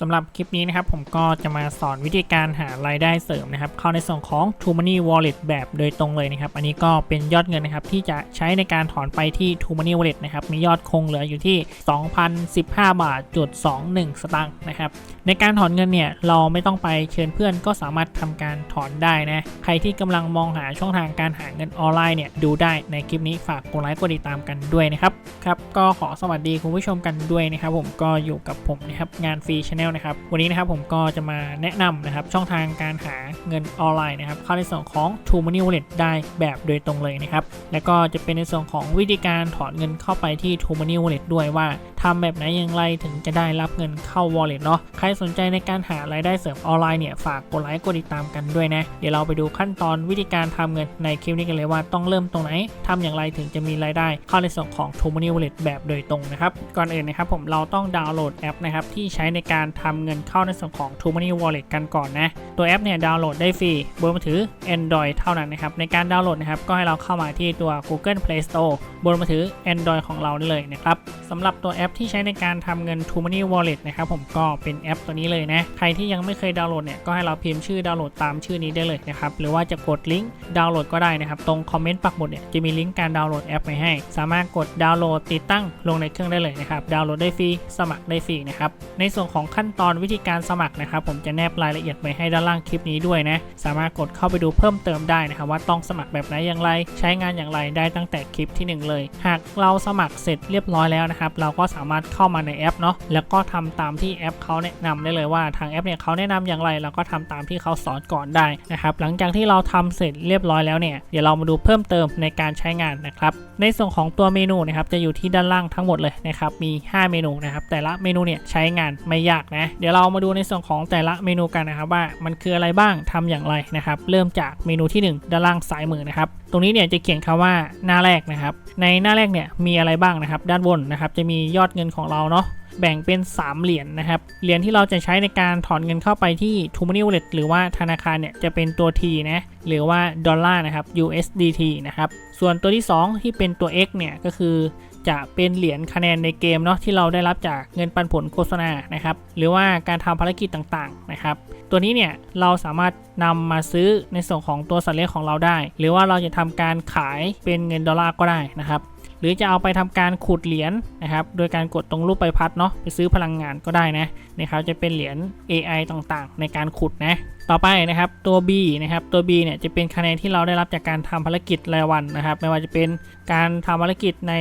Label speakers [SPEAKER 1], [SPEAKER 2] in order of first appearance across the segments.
[SPEAKER 1] สำหรับคลิปนี้นะครับผมก็จะมาสอนวิธีการหารายได้เสริมนะครับเข้าในส่วนของ t o Money Wallet แบบโดยตรงเลยนะครับอันนี้ก็เป็นยอดเงินนะครับที่จะใช้ในการถอนไปที่ t o Money Wallet นะครับมียอดคงเหลืออยู่ที่ 2,015 บาทจุด21 สตางค์นะครับในการถอนเงินเนี่ยเราไม่ต้องไปเชิญเพื่อนก็สามารถทำการถอนได้นะใครที่กำลังมองหาช่องทางการหาเงินออนไลน์เนี่ยดูได้ในคลิปนี้ฝากกดไลค์กดติดตามกันด้วยนะครับครับก็ขอสวัสดีคุณผู้ชมกันด้วยนะครับผมก็อยู่กับผมนะครับงานฟรีช anel นะครับ วันนี้นะครับผมก็จะมาแนะนำนะครับช่องทางการหาเงินออนไลน์นะครับเข้าในส่วนของ t o Money Wallet ได้แบบโดยตรงเลยนะครับ แล้วก็จะเป็นในส่วนของวิธีการถอนเงินเข้าไปที่ t o Money Wallet ด้วยว่าทำแบบไหนอย่างไรถึงจะได้รับเงินเข้า Wallet เนาะใครสนใจในการหารายได้เสริมออนไลน์เนี่ยฝากกดไลค์กดติดตามกันด้วยนะเดี๋ยวเราไปดูขั้นตอนวิธีการทำเงินในคลิปนี้กันเลยว่าต้องเริ่มตรงไหนทำอย่างไรถึงจะมีรายได้ เข้าในส่วนของ t o Money Wallet แบบโดยตรงนะครับ ก่อนอื่นนะครับผมเราต้องดาวน์โหลดแอปนะครับที่ใช้ในการทำเงินเข้าในส่วนของ t o Money Wallet กันก่อนนะ ตัวแอปเนี่ยดาวน์โหลดได้ฟรีบนมือถือ Android เท่านั้นนะครับ ในการดาวน์โหลดนะครับก็ให้เราเข้ามาที่ตัว Google Play Store บนมือถือ Android ของเราได้เลยนะครับสำหรับตัวแอปที่ใช้ในการทำเงิน t o Money Wallet นะครับผมก็เป็นแอปตัวนี้เลยนะใครที่ยังไม่เคยดาวน์โหลดเนี่ยก็ให้เราพิมพ์ชื่อดาวน์โหลดตามชื่อนี้ได้เลยนะครับหรือว่าจะกดลิงก์ดาวน์โหลดก็ได้นะครับตรงคอมเมนต์ปักหมุดเนี่ยจะมีลิงก์การดาวน์โหลดแอปไว้ให้ สามารถกดดาวน์โหลดติดตั้งลงในเครื่องได้เลยนะครับดาวน์โหลดได้ฟรีสมัครได้ฟรีนะครับในส่วนของขั้นตอนวิธีการสมัครนะครับ ผมจะแนบรายละเอียดไว้ให้ด้านล่างคลิปนี้ด้วยนะ สามารถกดเข้าไปดูเพิ่มเติมได้นะครับว่าต้องสมัครแบบไหนอย่างไร ใช้งานอย่างไรได้ตั้งแต่คลิปที่หนึ่งเลย หากเราสมัครเสร็จเรียบร้อยแล้วนะครับ เราก็สามารถเข้ามาในแอปเนาะแล้วก็ทำตามที่แอปเขาแนะนำได้เลยว่าทางแอปเนี่ยเขาแนะนำอย่างไรเราก็ทำตามที่เขาสอนก่อนได้นะครับหลังจากที่เราทำเสร็จเรียบร้อยแล้วเนี่ยเดี๋ยวเรามาดูเพิ่มเติมในการใช้งานนะครับในส่วนของตัวเมนูนะครับจะอยู่ที่ด้านล่างทั้งหมดเลยนะครับมี 5 เมนูนะครับแต่ละเมนูเนี่ยใช้งานไม่ยากนะเดี๋ยวเรามาดูในส่วนของแต่ละเมนูกันนะครับว่ามันคืออะไรบ้างทำอย่างไรนะครับ เริ่มจากเมนูที่ 1 ด้านล่างซ้ายมือนะครับ ตรงนี้เนี่ยจะเขียนคำว่าหน้าแรกนะครับ ในหน้าแรกเนี่ยมีอะไรบ้างนะครับ ด้านบนนะครับจะมียอดเงินของเราเนาะ แบ่งเป็น 3 เหรียญนนะครับ เหรียญที่เราจะใช้ในการถอนเงินเข้าไปที่ t o Money Wallet หรือว่าธนาคารเนี่ยจะเป็นตัว T นะ หรือว่าดอลลาร์นะครับ USDT นะครับ ส่วนตัวที่ 2 ที่เป็นตัว X เนี่ยก็คือจะเป็นเหรียญคะแนนในเกมเนาะที่เราได้รับจากเงินปันผลโฆษณานะครับหรือว่าการทำภารกิจต่างๆนะครับตัวนี้เนี่ยเราสามารถนำมาซื้อในส่วนของตัวสัตว์เลี้ยงของเราได้ หรือว่าเราจะทำการขายเป็นเงินดอลลาร์ก็ได้นะครับ หรือจะเอาไปทำการขุดเหรียญนะครับ โดยการกดตรงรูปใบพัดเนาะไปซื้อพลังงานก็ได้นะนะครับจะเป็นเหรียญ AI ต่างๆ ในการขุดนะต่อไปนะครับตัว B นะครับตัว B เนี่ยจะเป็นคะแนนที่เราได้รับจากการทำภารกิจรายวันนะครับ ไม่ว่าจะเป็นการทำภารกิจใน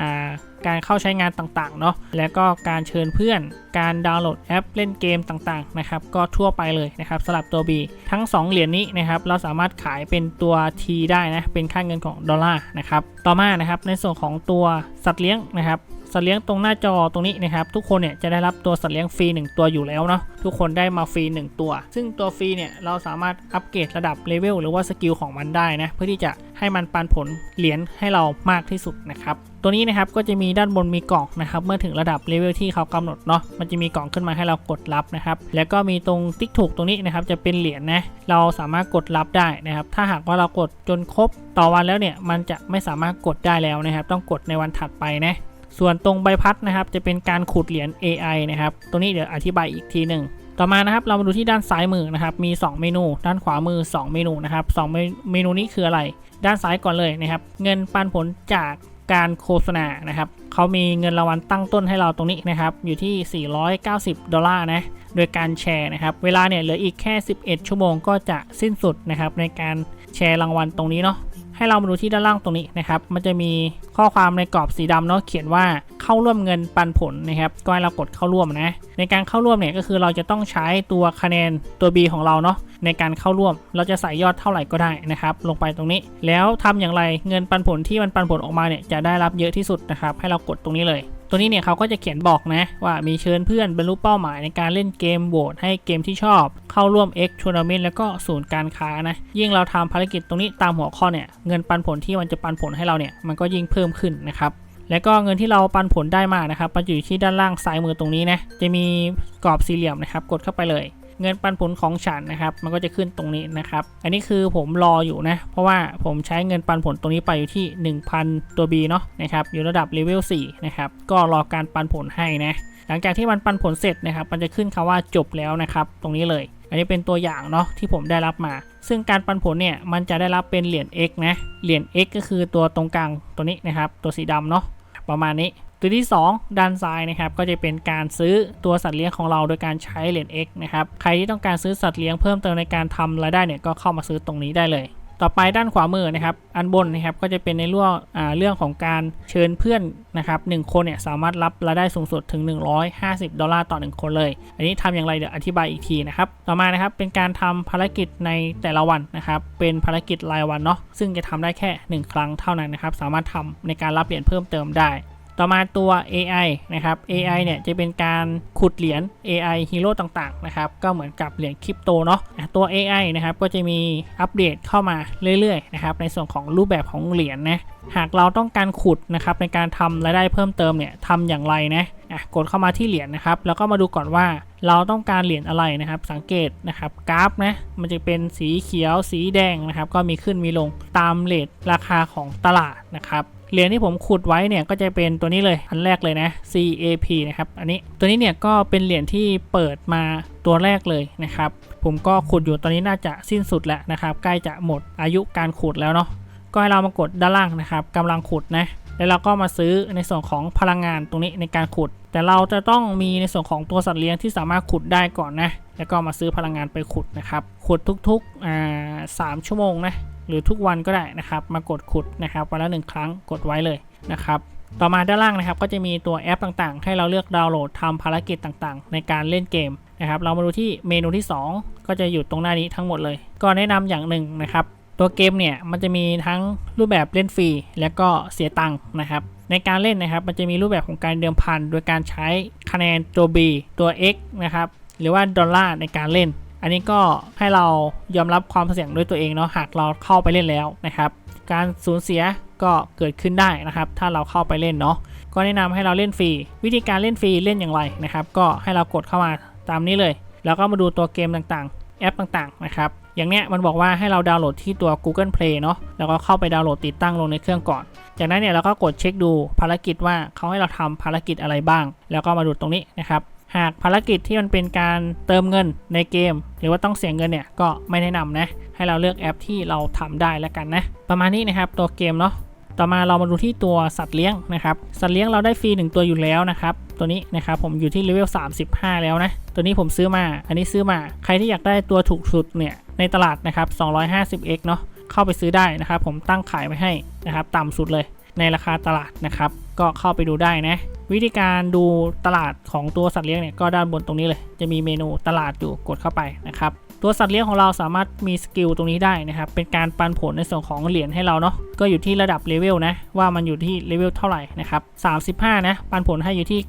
[SPEAKER 1] อ่า การเข้าใช้งานต่างๆเนาะแล้วก็การเชิญเพื่อน การดาวน์โหลดแอปเล่นเกมต่างๆนะครับก็ทั่วไปเลยนะครับสำหรับตัว B ทั้ง 2 เหรียญนี้นะครับเราสามารถขายเป็นตัว T ได้นะเป็นค่าเงินของดอลลาร์นะครับต่อมานะครับในส่วนของตัวสัตว์เลี้ยงนะครับ สัตว์เลี้ยงตรงหน้าจอตรงนี้นะครับ ทุกคนเนี่ยจะได้รับตัวสัตว์เลี้ยงฟรี1ตัวอยู่แล้วเนาะทุกคนได้มาฟรี1ตัว ซึ่งตัวฟรีเนี่ยเราสามารถอัปเกรดระดับเลเวลหรือว่าสกิลของมันได้นะเพื่อที่จะให้มันปันผลเหรียญให้เรามากที่สุดนะครับตัวนี้นะครับก็จะมีด้านบนมีกล่องนะครับเมื่อถึงระดับเลเวลที่เขากำหนดเนาะมันจะมีกล่องขึ้นมาให้เรากดรับนะครับแล้วก็มีตรงติ๊กถูกตรงนี้นะครับจะเป็นเหรียญนะเราสามารถกดรับได้นะครับถ้าหากว่าเรากดจนครบต่อวันแล้วเนี่ยมันจะไม่สามารถกดได้แล้วนะครับต้องกดในวันถัดไปนะ ส่วนตรงใบพัดนะครับ จะเป็นการขุดเหรียญ AI นะครับตรงนี้เดี๋ยวอธิบายอีกทีหนึ่งต่อมานะครับเรามาดูที่ด้านซ้ายมือนะครับมี 2 เมนู ด้านขวามือ 2 เมนูนะครับ2เมเมนูนี้คืออะไร ด้านซ้ายก่อนเลยนะครับ เงินปันผลจากการโฆษณานะครับเขามีเงินรางวัลตั้งต้นให้เราตรงนี้นะครับ อยู่ที่ 490 ดอลลาร์นะโดยการแชร์นะครับ เวลาเนี่ยเหลืออีกแค่ 11 ชั่วโมงก็จะสิ้นสุดนะครับในการแชร์รางวัลตรงนี้เนาะ ให้เรามาดูที่ด้านล่างตรงนี้นะครับ มันจะมีข้อความในกรอบสีดำเนาะเขียนว่าเข้าร่วมเงินปันผลนะครับ ก็ให้เรากดเข้าร่วมนะ ในการเข้าร่วมเนี่ยก็คือเราจะต้องใช้ตัวคะแนนตัว B ของเราเนาะในการเข้าร่วม เราจะใส่ยอดเท่าไหร่ก็ได้นะครับ ลงไปตรงนี้ แล้วทำอย่างไรเงินปันผลที่มันปันผลออกมาเนี่ยจะได้รับเยอะที่สุดนะครับ ให้เรากดตรงนี้เลย ตัวนี้เนี่ยเขาก็จะเขียนบอกนะว่ามีเชิญเพื่อนบรรลุเป้าหมายในการเล่นเกมโหวตให้เกมที่ชอบ เข้าร่วม X Tournament แล้วก็ศูนย์การค้านะยิ่งเราทำภารกิจตรงนี้ตามหัวข้อเนี่ยเงินปันผลที่มันจะปันผลให้เราเนี่ยมันก็ยิ่งเพิ่มขึ้นนะครับและก็เงินที่เราปันผลได้มานะครับมันอยู่ที่ด้านล่างซ้ายมือตรงนี้นะจะมีกรอบสี่เหลี่ยมนะครับกดเข้าไปเลย เงินปันผลของฉันนะครับ มันก็จะขึ้นตรงนี้นะครับ อันนี้คือผมรออยู่นะ เพราะว่าผมใช้เงินปันผลตรงนี้ไปอยู่ที่ 1,000 ตัว B เนาะนะครับ อยู่ระดับเลเวล4นะครับ ก็รอการปันผลให้นะ หลังจากที่มันปันผลเสร็จนะครับ มันจะขึ้นคำว่าจบแล้วนะครับ ตรงนี้เลย อันนี้เป็นตัวอย่างเนาะที่ผมได้รับมา ซึ่งการปันผลเนี่ย มันจะได้รับเป็นเหรียญ X นะ เหรียญ X ก็คือตัวตรงกลางตัวนี้นะครับ ตัวสีดำเนาะ ประมาณนี้ัวที่ 2 ด้านซ้ายนะครับก็จะเป็นการซื้อตัวสัตว์เลี้ยงของเราโดยการใช้เหรียญ X นะครับใครที่ต้องการซื้อสัตว์เลี้ยงเพิ่มเติมในการทำรายได้เนี่ยก็เข้ามาซื้อตรงนี้ได้เลย ต่อไปด้านขวามือนะครับอันบนนะครับก็จะเป็นในเรื่องอ่าเรื่องของการเชิญเพื่อนนะครับหนึ่งคนเนี่ยสามารถรับรายได้สูงสุดถึง 150 ดอลลาร์ต่อ 1 คนเลย อันนี้ทำอย่างไรเดี๋ยวอธิบายอีกทีนะครับต่อมานะครับเป็นการทำภารกิจในแต่ละวันนะครับเป็นภารกิจรายวันเนาะซึ่งจะทำได้แค่ 1 ครั้งเท่านั้นนะครับสามารถทำในการรับเหรียญเพิ่มเติมได้ ต่อมาตัว AI นะครับ AI เนี่ยจะเป็นการขุดเหรียญ AI ฮีโร่ต่างๆนะครับก็เหมือนกับเหรียญคริปโตเนาะอะตัว AI นะครับก็จะมีอัปเดตเข้ามาเรื่อยๆนะครับในส่วนของรูปแบบของเหรียญนะหากเราต้องการขุดนะครับในการทำรายได้เพิ่มเติมเนี่ยทำอย่างไรนะอะกดเข้ามาที่เหรียญนะครับ แล้วก็มาดูก่อนว่าเราต้องการเหรียญอะไรนะครับ สังเกตนะครับกราฟนะมันจะเป็นสีเขียวสีแดงนะครับ ก็มีขึ้นมีลงตามเลทราคาของตลาดนะครับ เหรียญที่ผมขุดไว้เนี่ยก็จะเป็นตัวนี้เลยอันแรกเลยนะ CAP นะครับอันนี้ตัวนี้เนี่ยก็เป็นเหรียญที่เปิดมาตัวแรกเลยนะครับ ผมก็ขุดอยู่ตอนนี้น่าจะสิ้นสุดแล้วนะครับ ใกล้จะหมดอายุการขุดแล้วเนาะก็ให้เรามากดด้านล่างนะครับกำลังขุดนะแล้วเราก็มาซื้อในส่วนของพลังงานตรงนี้ในการขุด แต่เราจะต้องมีในส่วนของตัวสัตว์เลี้ยงที่สามารถขุดได้ก่อนนะ แล้วก็มาซื้อพลังงานไปขุดนะครับ ขุดทุกๆอ่าสามชั่วโมงนะ หรือทุกวันก็ได้นะครับ มากดขุดนะครับวันละหนึ่งครั้งกดไว้เลยนะครับต่อมาด้านล่างนะครับก็จะมีตัวแอปต่างๆ ให้เราเลือกดาวน์โหลดทำภารกิจต่างๆ ในการเล่นเกมนะครับ เรามาดูที่เมนูที่ 2 ก็จะอยู่ตรงหน้านี้ทั้งหมดเลย ก็แนะนำอย่างหนึ่งนะครับ ตัวเกมเนี่ยมันจะมีทั้งรูปแบบเล่นฟรี และก็เสียตังค์นะครับ ในการเล่นนะครับมันจะมีรูปแบบของการเดิมพัน โดยการใช้คะแนนตัว B ตัว X นะครับหรือว่าดอลลาร์ในการเล่น อันนี้ก็ให้เรายอมรับความเสี่ยงด้วยตัวเองเนาะหากเราเข้าไปเล่นแล้วนะครับ การสูญเสียก็เกิดขึ้นได้นะครับ ถ้าเราเข้าไปเล่นเนาะก็แนะนำให้เราเล่นฟรี วิธีการเล่นฟรีเล่นอย่างไรนะครับ ก็ให้เรากดเข้ามาตามนี้เลย แล้วก็มาดูตัวเกมต่างๆ แอปต่างๆนะครับอย่างเนี้ยมันบอกว่าให้เราดาวน์โหลดที่ตัว Google Play เนาะแล้วก็เข้าไปดาวน์โหลดติดตั้งลงในเครื่องก่อน จากนั้นเนี่ยเราก็กดเช็คดูภารกิจว่าเขาให้เราทำภารกิจอะไรบ้าง แล้วก็มาดูตรงนี้นะครับ หากภารกิจที่มันเป็นการเติมเงินในเกม หรือว่าต้องเสียเงินเนี่ยก็ไม่แนะนำนะให้เราเลือกแอปที่เราทำได้แล้วกันนะประมาณนี้นะครับตัวเกมเนาะต่อมาเรามาดูที่ตัวสัตว์เลี้ยงนะครับสัตว์เลี้ยงเราได้ฟรีหนึ่งตัวอยู่แล้วนะครับตัวนี้นะครับผมอยู่ที่เลเวล35 แล้วนะตัวนี้ผมซื้อมา อันนี้ซื้อมาใครที่อยากได้ตัวถูกสุดเนี่ยในตลาดนะครับ 250x เนาะเข้าไปซื้อได้นะครับผมตั้งขายไว้ให้นะครับต่ำสุดเลย ในราคาตลาดนะครับ ก็เข้าไปดูได้นะวิธีการดูตลาดของตัวสัตว์เลี้ยงเนี่ยก็ด้านบนตรงนี้เลย จะมีเมนูตลาดอยู่กดเข้าไปนะครับ ตัวสัตว์เลี้ยงของเราสามารถมีสกิลตรงนี้ได้นะครับ เป็นการปันผลในส่วนของเหรียญให้เราเนาะ ก็อยู่ที่ระดับเลเวลนะ ว่ามันอยู่ที่เลเวลเท่าไหร่นะครับ 35 นะ ปันผลให้อยู่ที่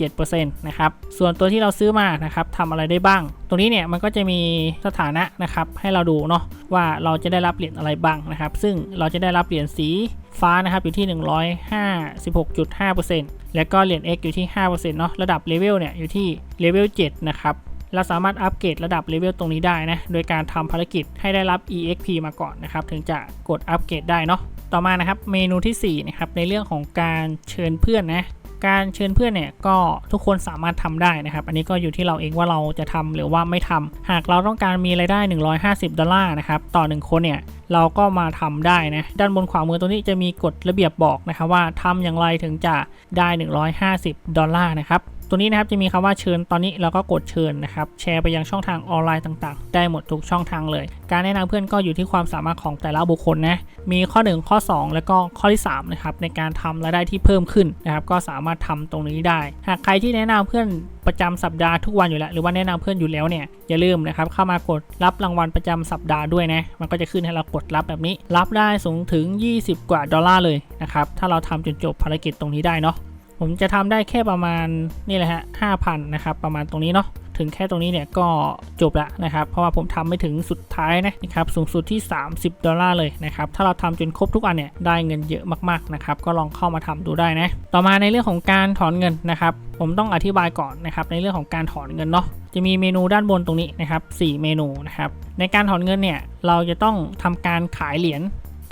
[SPEAKER 1] 97%นะครับ ส่วนตัวที่เราซื้อมานะครับทำอะไรได้บ้าง ตรงนี้เนี่ยมันก็จะมีสถานะนะครับให้เราดูเนาะว่าเราจะได้รับเหรียญอะไรบ้างนะครับ ซึ่งเราจะได้รับเหรียญสีฟ้านะครับอยู่ที่ 156.5%แล้วก็เหรียญ X อยู่ที่ 5%เนาะ ระดับเลเวลเนี่ยอยู่ที่เลเวล 7 นะครับ เราสามารถอัปเกรดระดับเลเวลตรงนี้ได้นะ โดยการทำภารกิจให้ได้รับ EXP มาก่อนนะครับ ถึงจะกดอัปเกรดได้เนาะ ต่อมานะครับ เมนูที่4นะครับ ในเรื่องของการเชิญเพื่อนนะ การเชิญเพื่อนเนี่ยก็ทุกคนสามารถทำได้นะครับ อันนี้ก็อยู่ที่เราเองว่าเราจะทำหรือว่าไม่ทำหากเราต้องการมีรายได้ 150 ดอลลาร์นะครับ ต่อ 1 คนเนี่ยเราก็มาทำได้นะ ด้านบนขวามือตัวนี้จะมีกฎระเบียบบอกนะครับว่าทำอย่างไรถึงจะได้ 150 ดอลลาร์นะครับ ตัวนี้นะครับจะมีคำว่าเชิญตอนนี้เราก็กดเชิญนะครับแชร์ไปยังช่องทางออนไลน์ต่างๆ ได้หมดทุกช่องทางเลย การแนะนำเพื่อนก็อยู่ที่ความสามารถของแต่ละบุคคลนะมีข้อ 1 ข้อ 2 แล้วก็ข้อที่3นะครับในการทำรายได้ที่เพิ่มขึ้นนะครับก็สามารถทำตรงนี้ได้ หากใครที่แนะนำเพื่อนประจำสัปดาห์ทุกวันอยู่แล้วหรือว่าแนะนำเพื่อนอยู่แล้วเนี่ยอย่าลืมนะครับเข้ามากดรับรางวัลประจำสัปดาห์ด้วยนะมันก็จะขึ้นให้เรากดรับแบบนี้ รับได้สูงถึง 20 กว่าดอลลาร์เลยนะครับถ้าเราทำจนจบภารกิจตรงนี้ได้เนาะ ผมจะทำได้แค่ประมาณนี่แหละฮะ5,000นะครับประมาณตรงนี้เนาะถึงแค่ตรงนี้เนี่ยก็จบละนะครับ เพราะว่าผมทำไม่ถึงสุดท้ายนะนะครับสูงสุดที่ 30 ดอลลาร์เลยนะครับ ถ้าเราทำจนครบทุกอันเนี่ยได้เงินเยอะมากๆนะครับ ก็ลองเข้ามาทำดูได้นะ ต่อมาในเรื่องของการถอนเงินนะครับ ผมต้องอธิบายก่อนนะครับในเรื่องของการถอนเงินเนาะจะมีเมนูด้านบนตรงนี้นะครับ4เมนูนะครับในการถอนเงินเนี่ยเราจะต้องทำการขายเหรียญ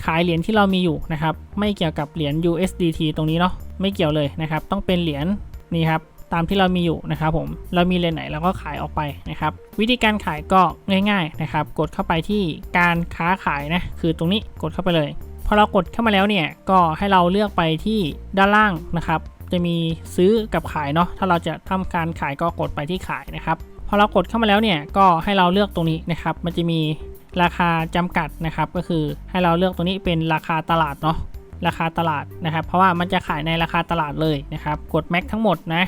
[SPEAKER 1] ขายเหรียญที่เรามีอยู่นะครับไม่เกี่ยวกับเหรียญ USDT ตรงนี้เนาะ ไม่เกี่ยวเลยนะครับ ต้องเป็นเหรียญนี่ครับตามที่เรามีอยู่นะครับผม เรามีเลนไหนเราก็ขายออกไปนะครับ วิธีการขายก็ง่าย ๆนะครับ กดเข้าไปที่การค้าขายนะ คือตรงนี้กดเข้าไปเลย พอเรากดเข้ามาแล้วเนี่ย ก็ให้เราเลือกไปที่ด้านล่างนะครับ จะมีซื้อกับขายเนาะ ถ้าเราจะทำการขายก็กดไปที่ขายนะครับ พอเรากดเข้ามาแล้วเนี่ย ก็ให้เราเลือกตรงนี้นะครับ มันจะมีราคาจำกัดนะครับ ก็คือให้เราเลือกตรงนี้เป็นราคาตลาดเนาะ ราคาตลาดนะครับ เพราะว่ามันจะขายในราคาตลาดเลยนะครับ กดแม็กทั้งหมดนะ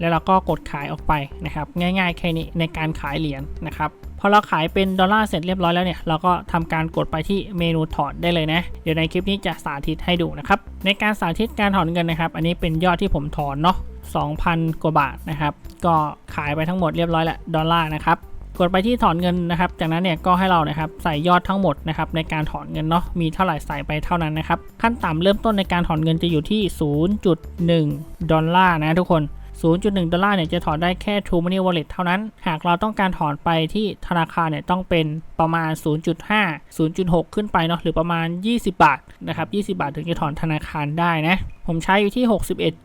[SPEAKER 1] แล้วเราก็กดขายออกไปนะครับ ง่ายๆแค่นี้ในการขายเหรียญนะครับพอเราขายเป็นดอลลาร์เสร็จเรียบร้อยแล้วเนี่ย เราก็ทำการกดไปที่เมนูถอนได้เลยนะ เดี๋ยวในคลิปนี้จะสาธิตให้ดูนะครับ ในการสาธิตการถอนเงินนะครับ อันนี้เป็นยอดที่ผมถอนเนาะ2,000 กว่าบาทนะครับ ก็ขายไปทั้งหมดเรียบร้อยแล้วดอลลาร์นะครับ กดไปที่ถอนเงินนะครับ จากนั้นเนี่ยก็ให้เรานะครับใส่ยอดทั้งหมดนะครับในการถอนเงินเนาะมีเท่าไหร่ใส่ไปเท่านั้นนะครับขั้นต่ำเริ่มต้นในการถอนเงินจะอยู่ที่ 0.1 ดอลลาร์นะทุกคน 0.1 ดอลลาร์เนี่ยจะถอนได้แค่ True Money Wallet เท่านั้น หากเราต้องการถอนไปที่ธนาคารเนี่ยต้องเป็นประมาณ 0.5 0.6 ขึ้นไปเนาะหรือประมาณ 20 บาทนะครับ20 บาทถึงจะถอนธนาคารได้นะ ผมใช้อยู่ที่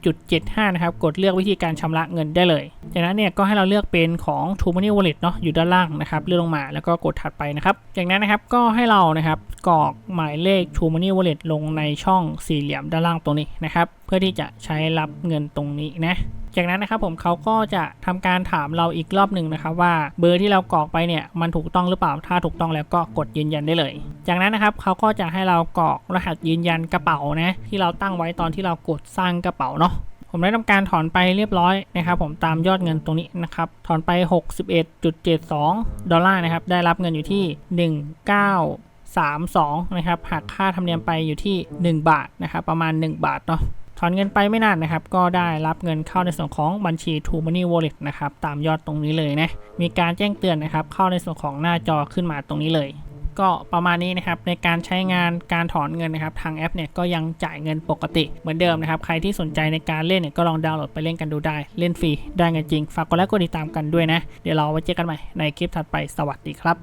[SPEAKER 1] 61.75 นะครับ กดเลือกวิธีการชำระเงินได้เลย จากนั้นเนี่ยก็ให้เราเลือกเป็นของ True Money Wallet เนาะอยู่ด้านล่างนะครับเลื่อนลงมาแล้วก็กดถัดไปนะครับ จากนั้นนะครับก็ให้เรานะครับกรอกหมายเลข True Money Wallet ลงในช่องสี่เหลี่ยมด้านล่างตรงนี้นะครับ เพื่อที่จะใช้รับเงินตรงนี้นะ จากนั้นนะครับผมเขาก็จะทำการถามเราอีกรอบหนึ่งนะครับว่าเบอร์ที่เรากรอกไปเนี่ยมันถูกต้องหรือเปล่า ถ้าถูกต้องแล้วก็กดยืนยันได้เลย จากนั้นนะครับเขาก็จะให้เรากรอกรหัสยืนยันกระเป๋านะที่เราตั้งไว้ตอนที่เรากดสร้างกระเป๋าเนาะผมได้ทำการถอนไปเรียบร้อยนะครับผมตามยอดเงินตรงนี้นะครับ ถอนไป 61.72 ดอลลาร์นะครับ ได้รับเงินอยู่ที่ 1932 นะครับหักค่าธรรมเนียมไปอยู่ที่ 1 บาทนะครับ ประมาณ 1 บาทเนาะ ถอนเงินไปไม่นานนะครับ ก็ได้รับเงินเข้าในส่วนของบัญชี True Money Wallet นะครับ ตามยอดตรงนี้เลยนะ มีการแจ้งเตือนนะครับ เข้าในส่วนของหน้าจอขึ้นมาตรงนี้เลย ก็ประมาณนี้นะครับ ในการใช้งานการถอนเงินนะครับ ทางแอปเนี่ยก็ยังจ่ายเงินปกติเหมือนเดิมนะครับ ใครที่สนใจในการเล่นเนี่ยก็ลองดาวน์โหลดไปเล่นกันดูได้ เล่นฟรี ได้เงินจริง ฝากกดไลค์กดติดตามกันด้วยนะ เดี๋ยวเราไว้เจอกันใหม่ในคลิปถัดไป สวัสดีครับ